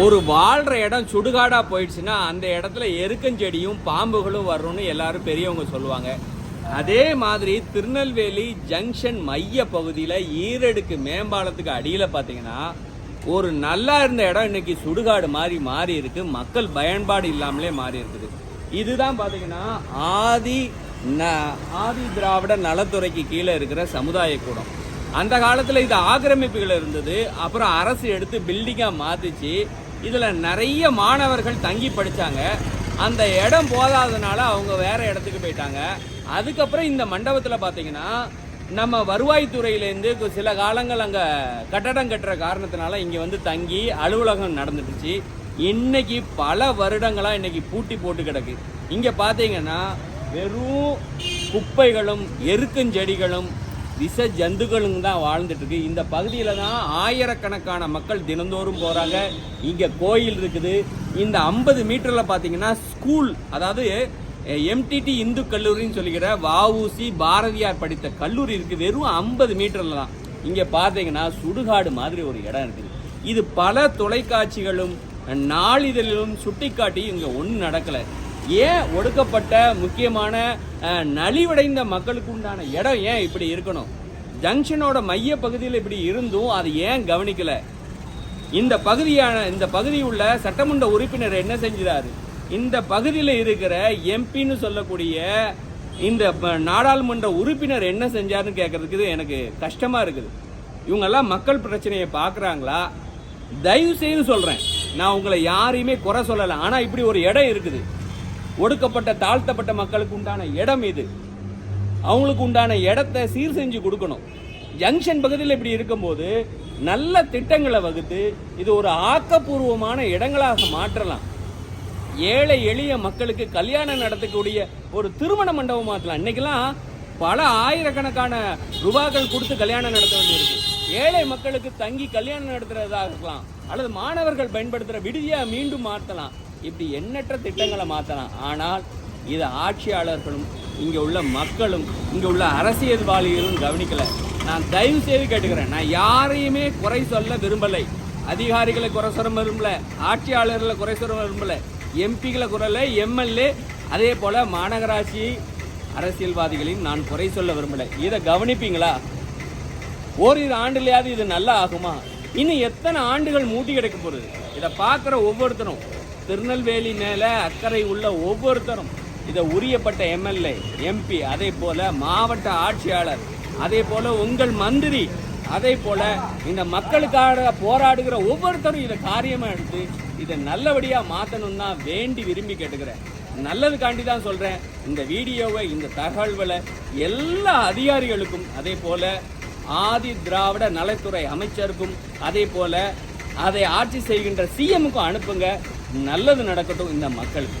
ஒரு வாழ்ற இடம் சுடுகாடா போயிடுச்சுன்னா அந்த இடத்துல எருக்கஞ்செடியும் பாம்புகளும் வரும்னு எல்லாரும் பெரியவங்க சொல்லுவாங்க. அதே மாதிரி திருநெல்வேலி ஜங்ஷன் மைய பகுதியில் ஈரடுக்கு மேம்பாலத்துக்கு அடியில் பார்த்தீங்கன்னா ஒரு நல்லா இருந்த இடம் இன்னைக்கு சுடுகாடு மாதிரி மாறி இருக்கு. மக்கள் பயன்பாடு இல்லாமலே மாறி இருக்குது. இதுதான் பார்த்தீங்கன்னா ஆதி ந- ஆதி திராவிட நலத்துறைக்கு கீழே இருக்கிற சமுதாய கூடம் அந்த காலத்தில் இது ஆக்கிரமிப்புகள் இருந்தது. அப்புறம் அரசு எடுத்து பில்டிங்காக மாற்றிச்சு இதில் நிறைய மாணவர்கள் தங்கி படித்தாங்க அந்த இடம் போதாதனால அவங்க வேற இடத்துக்கு போயிட்டாங்க. அதுக்கப்புறம் இந்த மண்டபத்தில் பார்த்தீங்கன்னா நம்ம வருவாய்த்துறையிலேருந்து சில காலங்கள் அங்கே கட்டடம் கட்டுற காரணத்தினால இங்கே வந்து தங்கி அலுவலகம் நடந்துட்டுச்சு இன்னைக்கு பல வருடங்களாக இன்னைக்கு பூட்டி போட்டு கிடக்கு. இங்கே பார்த்தீங்கன்னா வெறும் குப்பைகளும் எருக்கஞ்செடிகளும் விஷ ஜந்துக்களுங்க தான் வாழ்ந்துட்டு இருக்கு இந்த பகுதியில் தான் ஆயிரக்கணக்கான மக்கள் தினந்தோறும் போகிறாங்க இங்கே கோயில் இருக்குது. இந்த ஐம்பது மீட்டரில் பார்த்தீங்கன்னா ஸ்கூல் அதாவது எம்டிடி இந்து கல்லூரின்னு சொல்லிக்கிற வஉசி பாரதியார் படித்த கல்லூரி இருக்குது வெறும் ஐம்பது மீட்டரில் தான். இங்கே பார்த்தீங்கன்னா சுடுகாடு மாதிரி ஒரு இடம் இருக்குது. இது பல தொலைக்காட்சிகளும் நாளிதழிலும் சுட்டிக்காட்டி இங்கே ஒன்றும் நடக்கலை. ஏன் ஒடுக்கப்பட்ட முக்கியமான நலிவடைந்த மக்களுக்கு உண்டான இடம் ஏன் இப்படி இருக்கணும்? ஜங்ஷனோட மைய பகுதியில் இப்படி இருந்தும் அது ஏன் கவனிக்கல? இந்த பகுதியான இந்த பகுதி உள்ள சட்டமன்ற உறுப்பினர் என்ன செஞ்சுறாரு? இந்த பகுதியில் இருக்கிற எம்பின்னு சொல்லக்கூடிய இந்த நாடாளுமன்ற உறுப்பினர் என்ன செஞ்சாருன்னு கேட்கறதுக்கு எனக்கு கஷ்டமா இருக்குது. இவங்கெல்லாம் மக்கள் பிரச்சனையை பார்க்குறாங்களா தயவு செய்து சொல்றேன். நான் உங்களை யாரையுமே குறை சொல்லலை. ஆனால் இப்படி ஒரு இடம் இருக்குது. ஒடுக்கப்பட்ட தாழ்த்தப்பட்ட மக்களுக்கு உண்டான இடம் இது. அவங்களுக்கு உண்டான இடத்த சீர் செஞ்சு கொடுக்கணும். ஜங்ஷன் பகுதியில் இப்படி இருக்கும்போது நல்ல திட்டங்களை வகுத்து இது ஒரு ஆக்கப்பூர்வமான இடங்களாக மாற்றலாம். ஏழை எளிய மக்களுக்கு கல்யாணம் நடத்தக்கூடிய ஒரு திருமண மண்டபம் மாற்றலாம். இன்னைக்கெல்லாம் பல ஆயிரக்கணக்கான ரூபாய்கள் கொடுத்து கல்யாணம் நடத்த வேண்டியிருக்கு. ஏழை மக்களுக்கு தங்கி கல்யாணம் நடத்துறதாக இருக்கலாம். அல்லது மாணவர்கள் பயன்படுத்துகிற விடுதியாக மீண்டும் மாற்றலாம். இப்படி எண்ணற்ற திட்டங்களை மாற்றலாம் ஆனால் இது ஆட்சியாளர்களும் இங்கே உள்ள மக்களும் இங்கே உள்ள அரசியல்வாதிகளும் கவனிக்கலை. நான் தயவு செய்து கேட்டுக்கிறேன். நான் யாரையுமே குறை சொல்ல விரும்பலை. அதிகாரிகளை குறை சொல்ல விரும்பல. ஆட்சியாளர்களை குறை சொல்ல விரும்பல. எம்பிகளை குரல எம்எல்ஏ அதே போல் மாநகராட்சி அரசியல்வாதிகளையும் நான் குறை சொல்ல விரும்பலை. இதை கவனிப்பீங்களா? ஓரிரு ஆண்டுலையாவது இது நல்லா ஆகுமா? இன்னும் எத்தனை ஆண்டுகள் மூட்டி கிடைக்க போகுது? இதை பார்க்குற ஒவ்வொருத்தரும் திருநெல்வேலி மேலே அக்கறை உள்ள ஒவ்வொருத்தரும் இதை உரியப்பட்ட எம்எல்ஏ எம்பி அதே போல் மாவட்ட ஆட்சியாளர் அதே போல் உங்கள் மந்திரி அதே போல் இந்த மக்களுக்காக போராடுகிற ஒவ்வொருத்தரும் இதை காரியமாக எடுத்து இதை நல்லபடியாக மாற்றணும்னா வேண்டி விரும்பி கேட்டுக்கிறேன். நல்லதுக்காண்டி தான் சொல்கிறேன் இந்த வீடியோவை இந்த தகவல்களை எல்லா அதிகாரிகளுக்கும் அதே போல் ஆதி திராவிட நலத்துறை அமைச்சருக்கும் அதே போல் அதை ஆட்சி செய்கின்ற சிஎமுக்கும் அனுப்புங்க. நல்லது நடக்கட்டும் இந்த மக்களுக்கு.